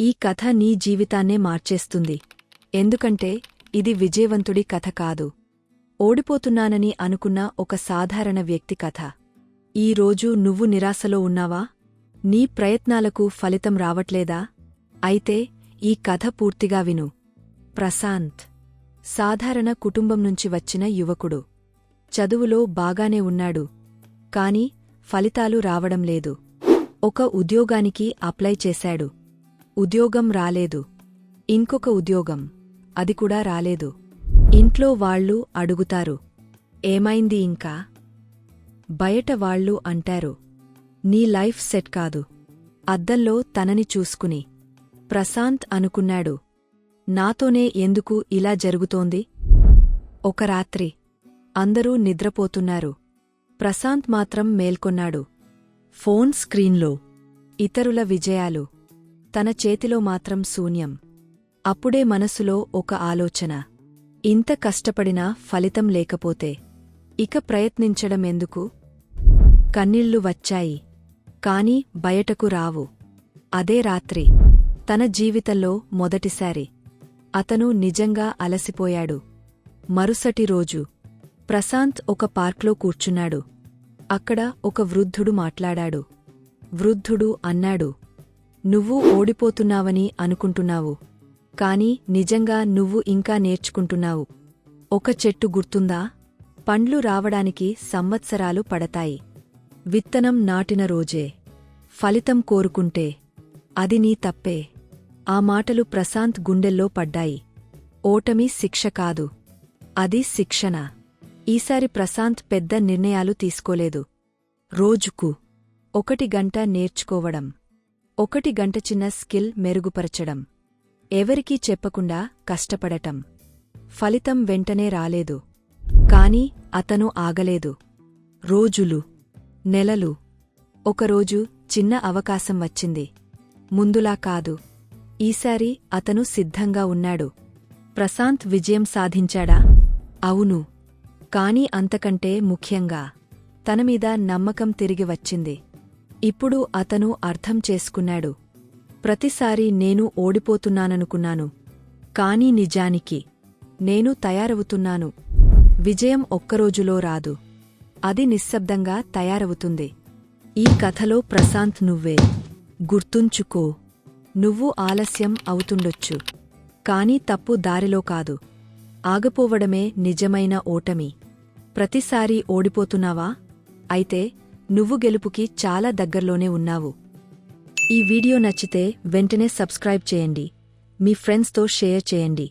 ఈ కథ నీ జీవితాన్నే మార్చేస్తుంది. ఎందుకంటే ఇది విజయవంతుడి కథ కాదు. ఓడిపోతున్నానని అనుకున్న ఒక సాధారణ వ్యక్తి కథ. ఈ రోజు నువ్వు నిరాశలో ఉన్నావా? నీ ప్రయత్నాలకు ఫలితం రావట్లేదా? అయితే ఈ కథ పూర్తిగా విను. ప్రశాంత్. సాధారణ కుటుంబం నుంచి వచ్చిన యువకుడు. చదువులో బాగానే ఉన్నాడు. కాని ఫలితాలు రావడం లేదు. ఒక ఉద్యోగానికి అప్లై చేశాడు. ఉద్యోగం రాలేదు. ఇంకొక ఉద్యోగం. అది కూడా రాలేదు. ఇంట్లో వాళ్ళు అడుగుతారు. ఏమైంది ఇంకా? బయట వాళ్ళు అంటారు. నీ లైఫ్ సెట్ కాదు. అద్దంలో తనని చూసుకుని. ప్రశాంత్ అనుకున్నాడు. నాతోనే ఎందుకు ఇలా జరుగుతోంది? ఒక రాత్రి. అందరూ నిద్రపోతున్నారు. ప్రశాంత్ మాత్రం మేల్కొన్నాడు. ఫోన్ స్క్రీన్లో. ఇతరుల విజయాలు. తన చేతిలో మాత్రం శూన్యం. అప్పుడే మనసులో ఒక ఆలోచన. ఇంత కష్టపడినా ఫలితం లేకపోతే. ఇక ప్రయత్నించడమెందుకు? కన్నీళ్ళు వచ్చాయి. కాని బయటకు రావు. అదే రాత్రి. తన జీవితంలో మొదటిసారి. అతను నిజంగా అలసిపోయాడు. మరుసటి రోజు. ప్రశాంత్ ఒక పార్క్లో కూర్చున్నాడు. అక్కడ ఒక వృద్ధుడు మాట్లాడాడు. వృద్ధుడు అన్నాడు. నువ్వు ఓడిపోతున్నావని అనుకుంటున్నావు. కాని నిజంగా నువ్వు ఇంకా నేర్చుకుంటున్నావు. ఒక చెట్టు గుర్తుందా? పండ్లు రావడానికి సంవత్సరాలు పడతాయి. విత్తనం నాటిన రోజే. ఫలితం కోరుకుంటే. అది నీ తప్పే. ఆ మాటలు ప్రశాంత్ గుండెల్లో పడ్డాయి. ఓటమి శిక్ష కాదు. అది శిక్షణ. ఈసారి ప్రశాంత్ పెద్ద నిర్ణయాలు తీసుకోలేదు. రోజుకు. ఒకటి గంట నేర్చుకోవడం. ఒకటి గంట చిన్న స్కిల్ మెరుగుపరచడం. ఎవరికీ చెప్పకుండా కష్టపడటం. ఫలితం వెంటనే రాలేదు. కాని అతను ఆగలేదు. రోజులు నెలలు. ఒకరోజు చిన్న అవకాశం వచ్చింది. ముందులా కాదు. ఈసారి అతను సిద్ధంగా ఉన్నాడు. ప్రశాంత్ విజయం సాధించాడా? అవును. కాని అంతకంటే ముఖ్యంగా తనమీద నమ్మకం తిరిగి వచ్చింది. ఇప్పుడు అతను అర్థం చేసుకున్నాడు. ప్రతిసారి నేను ఓడిపోతున్నాననుకున్నాను. కాని నిజానికి నేను తయారవుతున్నాను. విజయం ఒక్కరోజులో రాదు. అది నిశ్శబ్దంగా తయారవుతుంది. ఈ కథలో ప్రశాంత్ నువ్వే. గుర్తుంచుకో. నువ్వు ఆలస్యం అవుతుండొచ్చు. కాని తప్పు దారిలో కాదు. ఆగపోవడమే నిజమైన ఓటమి. ప్రతిసారీ ఓడిపోతున్నావా? అయితే నువ్వు గెలుపుకి చాలా దగ్గర్లోనే ఉన్నావు. ఈ వీడియో నచ్చితే వెంటనే సబ్స్క్రైబ్ చేయండి. మీ ఫ్రెండ్స్తో షేర్ చేయండి.